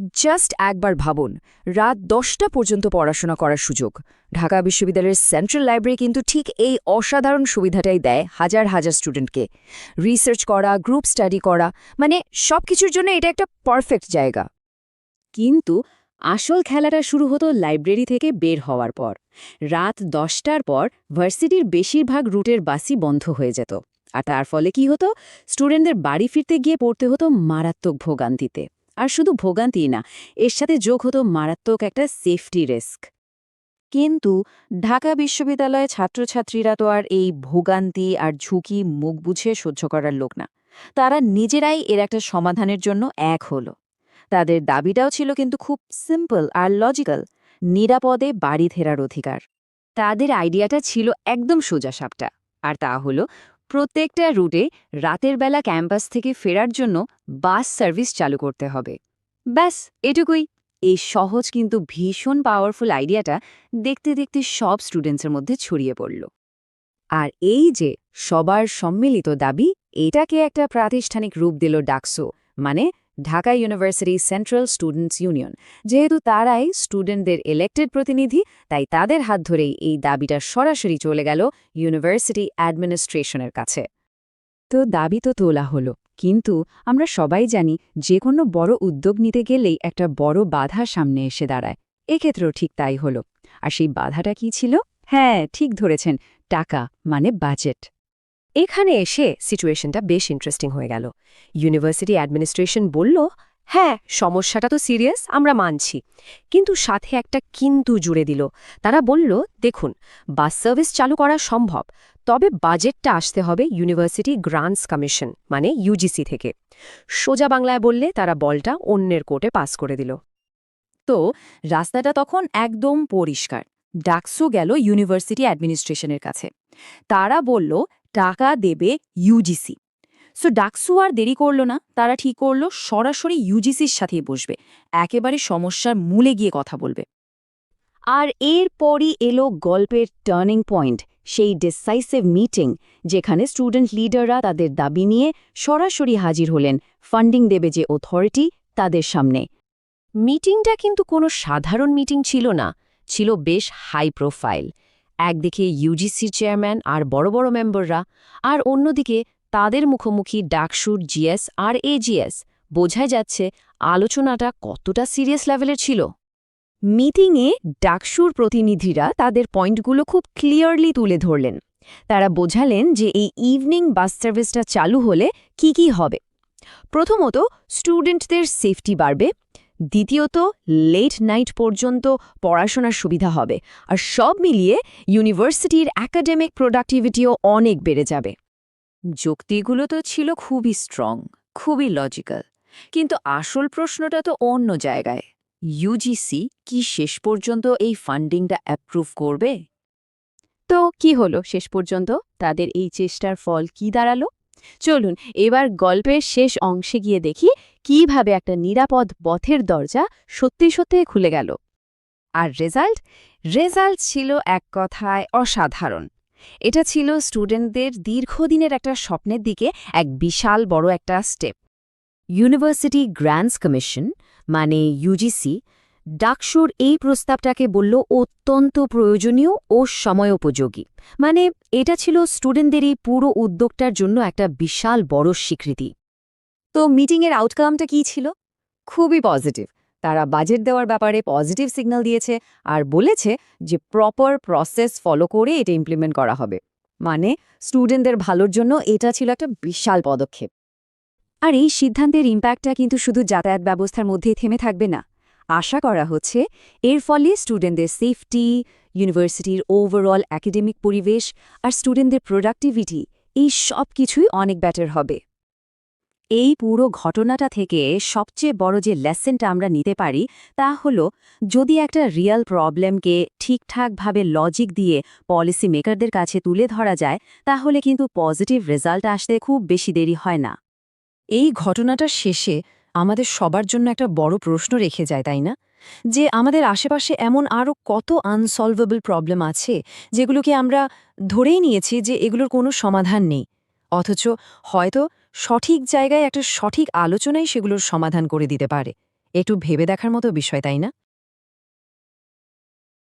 Just একবার ভাবুন, রাত দশটা পর্যন্ত পড়াশোনা করার সুযোগ। ঢাকা বিশ্ববিদ্যালয়ের সেন্ট্রাল লাইব্রেরি কিন্তু ঠিক এই অসাধারণ সুবিধাটাই দেয় হাজার হাজার স্টুডেন্টকে রিসার্চ করা গ্রুপ স্টাডি করা মানে সব কিছুর জন্য এটা একটা পারফেক্ট জায়গা। কিন্তু আসল খেলাটা শুরু হতো লাইব্রেরি থেকে বের হওয়ার পর। রাত দশটার পর ভার্সিটির বেশিরভাগ রুটের বাসই বন্ধ হয়ে যেত। আর তার ফলে কি হতো? স্টুডেন্টদের বাড়ি ফিরতে গিয়ে পড়তে হতো মারাত্মক ভোগান্তিতে। আর শুধু ভোগান্তি না, এর সাথে যোগ হতো মারাত্মক একটা সেফটি রিস্ক কিন্তু ঢাকা বিশ্ববিদ্যালয়ে ছাত্রছাত্রীরা তো আর এই ভোগান্তি আর ঝুঁকি মুখ বুঝে সহ্য করার লোক না। তারা নিজেরাই এর একটা সমাধানের জন্য এক হলো। তাদের দাবিটাও ছিল কিন্তু খুব সিম্পল আর লজিক্যাল নিরাপদে বাড়ি ফেরার অধিকার। তাদের আইডিয়াটা ছিল একদম সোজা সাপটা। আর তা হলো প্রত্যেকটা রুটে রাতের বেলা ক্যাম্পাস থেকে ফেরার জন্য বাস সার্ভিস চালু করতে হবে। ব্যাস, এটুকুই। এই সহজ কিন্তু ভীষণ পাওয়ারফুল আইডিয়াটা দেখতে দেখতে সব স্টুডেন্টসের মধ্যে ছড়িয়ে পড়ল। আর এই যে সবার সম্মিলিত দাবি, এটাকে একটা প্রাতিষ্ঠানিক রূপ দিল ডাকসো মানে Dhaka university central students union যেহেতু তারাই স্টুডেন্টদের ইলেক্টেড প্রতিনিধি, তাই তাদের হাত ধরেই এই দাবিটা সরাসরি চলে গেল ইউনিভার্সিটি অ্যাডমিনিস্ট্রেশনের কাছে। তো দাবি তো তোলা হলো, কিন্তু আমরা সবাই জানি যে কোনো বড় উদ্যোগ নিতে গেলেই একটা বড় বাধা সামনে এসে দাঁড়ায়। এক্ষেত্রেও ঠিক তাই হলো। আর সেই বাধাটা কি ছিল? হ্যাঁ ঠিক ধরেছেন, টাকা মানে বাজেট এখানে এসে সিচুয়েশনটা বেশ ইন্টারেস্টিং হয়ে গেল। ইউনিভার্সিটি অ্যাডমিনিস্ট্রেশন বলল হ্যাঁ সমস্যাটা তো সিরিয়াস আমরা মানছি। কিন্তু সাথে একটা কিন্তু জুড়ে দিল। তারা বলল, দেখুন বাস সার্ভিস চালু করা সম্ভব, তবে বাজেটটা আসতে হবে ইউনিভার্সিটি গ্রান্টস কমিশন মানে ইউজিসি থেকে। সোজা বাংলায় বললে, তারা বলটা অন্যের কোর্টে পাস করে দিল। তো রাস্তাটা তখন একদম পরিষ্কার, ডাকসু গেল ইউনিভার্সিটি অ্যাডমিনিস্ট্রেশনের কাছে। তারা বলল টাকা দেবে ইউজিসি সো ডাকসু আর দেরি করল না, তারা ঠিক করল সরাসরি ইউজিসির সাথেই বসবে, একেবারে সমস্যার মূলে গিয়ে কথা বলবে। আর এরপরই এলো গল্পের টার্নিং পয়েন্ট সেই ডিসাইসিভ মিটিং যেখানে স্টুডেন্ট লিডাররা তাদের দাবি নিয়ে সরাসরি হাজির হলেন ফান্ডিং দেবে যে অথরিটি তাদের সামনে। মিটিংটা কিন্তু কোনো সাধারণ মিটিং ছিল না, ছিল বেশ হাই প্রোফাইল একদিকে ইউজিসির চেয়ারম্যান আর বড় বড় মেম্বাররা আর অন্যদিকে তাদের মুখোমুখি ডাকসুর জিএস আর এজিএস বোঝাই যাচ্ছে আলোচনাটা কতটা সিরিয়াস লেভেলের ছিল। মিটিংয়ে ডাকসুর প্রতিনিধিরা তাদের পয়েন্টগুলো খুব ক্লিয়ারলি তুলে ধরলেন। তারা বোঝালেন যে এই ইভিনিং বাস সার্ভিসটা চালু হলে কি কি হবে। প্রথমত স্টুডেন্টদের সেফটি বাড়বে দ্বিতীয়ত লেট নাইট পর্যন্ত পড়াশোনার সুবিধা হবে। আর সব মিলিয়ে ইউনিভার্সিটির অ্যাকাডেমিক প্রোডাক্টিভিটিও অনেক বেড়ে যাবে। যুক্তিগুলো তো ছিল খুবই স্ট্রং খুবই লজিক্যাল কিন্তু আসল প্রশ্নটা তো অন্য জায়গায়। ইউজিসি কি শেষ পর্যন্ত এই ফান্ডিংটা অ্যাপ্রুভ করবে? তো কি হলো শেষ পর্যন্ত? তাদের এই চেষ্টার ফল কি দাঁড়াল? চলুন, এবার গল্পের শেষ অংশে গিয়ে দেখি কীভাবে একটা নিরাপদ পথের দরজা সত্যি সত্যি খুলে গেল। আর রেজাল্ট? রেজাল্ট ছিল এক কথায় অসাধারণ। এটা ছিল স্টুডেন্টদের দীর্ঘদিনের একটা স্বপ্নের দিকে এক বিশাল বড় একটা স্টেপ। ইউনিভার্সিটি গ্র্যান্ডস কমিশন মানে ইউজিসি ডাকসুর এই প্রস্তাবটাকে বলল অত্যন্ত প্রয়োজনীয় ও সময়োপযোগী। মানে এটা ছিল স্টুডেন্টদের এই পুরো উদ্যোগটার জন্য একটা বিশাল বড় স্বীকৃতি। তো মিটিংয়ের আউটকামটা কি ছিল? খুবই পজিটিভ তারা বাজেট দেওয়ার ব্যাপারে পজিটিভ সিগন্যাল দিয়েছে আর বলেছে যে প্রপার প্রসেস ফলো করে এটা ইমপ্লিমেন্ট করা হবে। মানে স্টুডেন্টদের ভালোর জন্য এটা ছিল একটা বিশাল পদক্ষেপ। আর এই সিদ্ধান্তের ইম্প্যাক্টটা কিন্তু শুধু যাতায়াত ব্যবস্থার মধ্যেই থেমে থাকবে না। আশা করা হচ্ছে এর ফলে স্টুডেন্টদের সেফটি ইউনিভার্সিটির ওভারঅল একাডেমিক পরিবেশ আর স্টুডেন্টদের প্রোডাক্টিভিটি এই সব কিছুই অনেক ব্যাটার হবে। এই পুরো ঘটনাটা থেকে সবচেয়ে বড় যে লেসেনটা আমরা নিতে পারি, তা হল, যদি একটা রিয়েল প্রবলেমকে ঠিকঠাকভাবে লজিক দিয়ে পলিসি মেকারদের কাছে তুলে ধরা যায়, তাহলে কিন্তু পজিটিভ রেজাল্ট আসতে খুব বেশি দেরি হয় না। এই ঘটনাটার শেষে আমাদের সবার জন্য একটা বড় প্রশ্ন রেখে যায়, তাই না? যে আমাদের আশেপাশে এমন আরও কত আনসলভেবল প্রবলেম আছে, যেগুলোকে আমরা ধরেই নিয়েছি যে এগুলোর কোনো সমাধান নেই। অথচ হয়তো সঠিক জায়গায় একটা সঠিক আলোচনাই সেগুলোর সমাধান করে দিতে পারে। একটু ভেবে দেখার মতো বিষয়, তাই না?